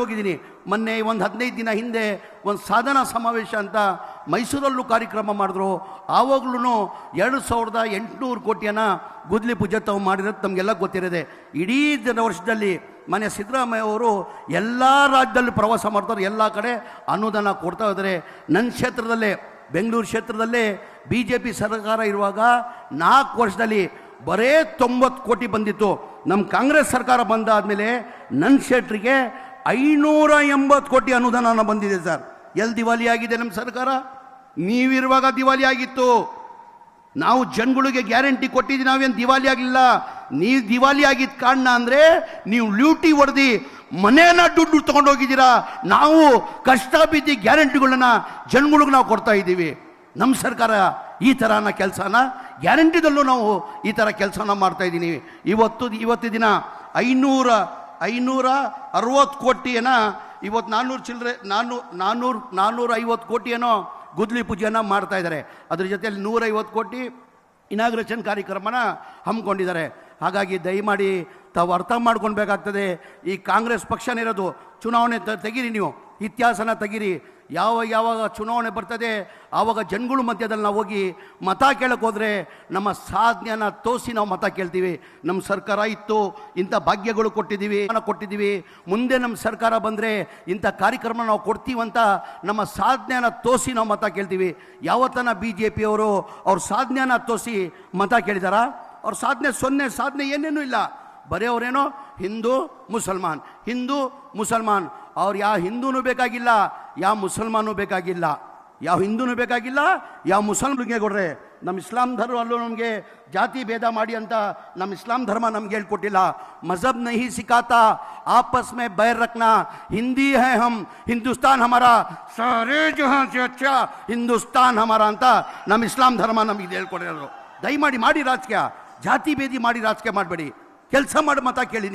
ಹೋಗಿದ್ದೀನಿ. ಮೊನ್ನೆ ಒಂದು ಹದಿನೈದು ದಿನ ಹಿಂದೆ ಒಂದು ಸಾಧನಾ ಸಮಾವೇಶ ಅಂತ ಮೈಸೂರಲ್ಲೂ ಕಾರ್ಯಕ್ರಮ ಮಾಡಿದ್ರು. ಆವಾಗ್ಲೂ ಎರಡು ಸಾವಿರದ ಎಂಟುನೂರು ಕೋಟಿಯನ್ನು ಗುದ್ಲಿ ಪೂಜೆ ತಾವು ಮಾಡಿರೋದು ನಮಗೆಲ್ಲ ಗೊತ್ತಿರೋದೆ. ಇಡೀ ಜನ ವರ್ಷದಲ್ಲಿ ಮನೆ ಸಿದ್ದರಾಮಯ್ಯ ಅವರು ಎಲ್ಲ ರಾಜ್ಯದಲ್ಲಿ ಪ್ರವಾಸ ಮಾಡ್ತಾರೆ. ಎಲ್ಲ ಕಡೆ ಅನುದಾನ ಕೊಡ್ತಾ ಇದ್ದಾರೆ. ನನ್ನ ಕ್ಷೇತ್ರದಲ್ಲೇ, ಬೆಂಗಳೂರು ಕ್ಷೇತ್ರದಲ್ಲೇ ಬಿ ಜೆ ಪಿ ಸರ್ಕಾರ ಇರುವಾಗ ನಾಲ್ಕು ವರ್ಷದಲ್ಲಿ ಬರೇ ತೊಂಬತ್ತು ಕೋಟಿ ಬಂದಿತ್ತು. ನಮ್ಮ ಕಾಂಗ್ರೆಸ್ ಸರ್ಕಾರ ಬಂದಾದಮೇಲೆ ನನ್ನ ಕ್ಷೇತ್ರಕ್ಕೆ ಐನೂರ ಎಂಬತ್ತು ಕೋಟಿ ಅನುದಾನ ಬಂದಿದೆ ಸರ್. ಎಲ್ಲಿ ದಿವಾಲಿ ಆಗಿದೆ ನಮ್ಮ ಸರ್ಕಾರ? ನೀವಿರುವಾಗ ದಿವಾಲಿ ಆಗಿತ್ತು. ನಾವು ಜನಗಳಿಗೆ ಗ್ಯಾರಂಟಿ ಕೊಟ್ಟಿದ್ದೀವಿ ನಾವೇನು ದಿವಾಲಿ ಆಗಲಿಲ್ಲ ನೀವು ದಿವಾಲಿ ಆಗಿದ್ದ ಕಾರಣ ಅಂದರೆ ನೀವು ಲ್ಯೂಟಿ ಹೊಡೆದು ಮನೇನ ದುಡ್ಡು ತೊಗೊಂಡೋಗಿದ್ದೀರಾ. ನಾವು ಕಷ್ಟ ಬಿದ್ದು ಗ್ಯಾರಂಟಿಗಳನ್ನ ಜನಗಳಿಗೆ ನಾವು ಕೊಡ್ತಾ ಇದ್ದೀವಿ. ನಮ್ಮ ಸರ್ಕಾರ ಈ ಥರನ ಕೆಲಸನ, ಗ್ಯಾರಂಟಿದಲ್ಲೂ ನಾವು ಈ ಥರ ಕೆಲಸನ ಮಾಡ್ತಾ ಇದ್ದೀನಿ. ಇವತ್ತು ಇವತ್ತು ದಿನ ಐನೂರ ಐನೂರ ಅರವತ್ತು ಕೋಟಿಯನ್ನ ಇವತ್ತು ನಾನ್ನೂರು ಚಿಲ್ಲರೆ ನಾನ್ನೂರು ನಾನ್ನೂರು ನಾನ್ನೂರ ಐವತ್ತು ಗುದ್ಲಿ ಪೂಜೆಯನ್ನು ಮಾಡ್ತಾ ಇದ್ದಾರೆ. ಅದ್ರ ಜೊತೆಯಲ್ಲಿ ನೂರೈವತ್ತು ಕೋಟಿ ಇನಾಗ್ರೇಷನ್ ಕಾರ್ಯಕ್ರಮನ ಹಮ್ಮಿಕೊಂಡಿದ್ದಾರೆ. ಹಾಗಾಗಿ ದಯಮಾಡಿ ತಾವು ಅರ್ಥ ಮಾಡ್ಕೊಳ್ಬೇಕಾಗ್ತದೆ. ಈ ಕಾಂಗ್ರೆಸ್ ಪಕ್ಷನಿರೋದು ಚುನಾವಣೆ ತ, ತೆಗೀರಿ ನೀವು. ಇತಿಹಾಸನ ತೆಗಿರಿ. ಯಾವ ಯಾವಾಗ ಚುನಾವಣೆ ಬರ್ತದೆ, ಆವಾಗ ಜನಗಳು ಮಧ್ಯದಲ್ಲಿ ನಾವು ಹೋಗಿ ಮತ ಕೇಳಕ್ಕೆ ಹೋದರೆ ನಮ್ಮ ಸಾಧನೆಯನ್ನು ತೋರಿಸಿ ನಾವು ಮತ ಕೇಳ್ತೀವಿ. ನಮ್ಮ ಸರ್ಕಾರ ಇತ್ತು, ಇಂಥ ಭಾಗ್ಯಗಳು ಕೊಟ್ಟಿದ್ದೀವಿ ಕೊಟ್ಟಿದ್ದೀವಿ. ಮುಂದೆ ನಮ್ಮ ಸರ್ಕಾರ ಬಂದರೆ ಇಂಥ ಕಾರ್ಯಕ್ರಮ ನಾವು ಕೊಡ್ತೀವಂತ ನಮ್ಮ ಸಾಧನೆಯನ್ನು ತೋರಿಸಿ ನಾವು ಮತ ಕೇಳ್ತೀವಿ. ಯಾವತ್ತನ ಬಿ ಜೆ ಪಿಯವರು ಅವ್ರ ಸಾಧನೆಯನ್ನು ತೋರಿಸಿ ಮತ ಕೇಳಿದಾರ? ಅವ್ರ ಸಾಧನೆ ಸೊನ್ನೆ, ಸಾಧನೆ ಏನೇನೂ ಇಲ್ಲ. ಬರೀ ಅವರೇನೋ ಹಿಂದೂ, ಮುಸಲ್ಮಾನ್. ಹಿಂದೂ, ಮುಸಲ್ಮಾನ್. ಅವ್ರು ಯಾವ ಹಿಂದೂನು ಬೇಕಾಗಿಲ್ಲ, ಯಾವ ಮುಸಲ್ಮಾನೂ ಬೇಕಾಗಿಲ್ಲ. ಯಾವ ಹಿಂದೂನು ಬೇಕಾಗಿಲ್ಲ, ಯಾವ ಮುಸಲ್ಮಗೆ ಕೊಡ್ರೆ. ನಮ್ಮ ಇಸ್ಲಾಂ ಧರ್ಮ ಅಲ್ಲೂ ನಮಗೆ ಜಾತಿ ಭೇದ ಮಾಡಿ ಅಂತ ನಮ್ಮ ಇಸ್ಲಾಂ ಧರ್ಮ ನಮ್ಗೆ ಹೇಳ್ಕೊಟ್ಟಿಲ್ಲ. ಮಜಬ್ ನಹಿ ಸಿಕಾತ, ಆಪಸ್ ಮೇ ಬೈರ್ ರಕ್ನಾ, ಹಿಂದಿ ಹೈ ಹಮ್, ಹಿಂದೂಸ್ತಾನ್ ಹಮಾರ. ಸಾರೇ ಜಹಾನ್ ಸೆ ಹಿಂದೂಸ್ತಾನ್ ಹಮಾರ ಅಂತ ನಮ್ಮ ಇಸ್ಲಾಂ ಧರ್ಮ ನಮಗೆ ಹೇಳ್ಕೊಟ್ಟಿರೋದು. ದಯಮಾಡಿ ಮಾಡಿ ರಾಜಕೀಯ. ಜಾತಿ ಭೇದಿ ಮಾಡಿ ರಾಜಕೀಯ ಮಾಡಬೇಡಿ. ಕೆಲಸ ಮಾಡಿ ಮತ ಕೇಳಿ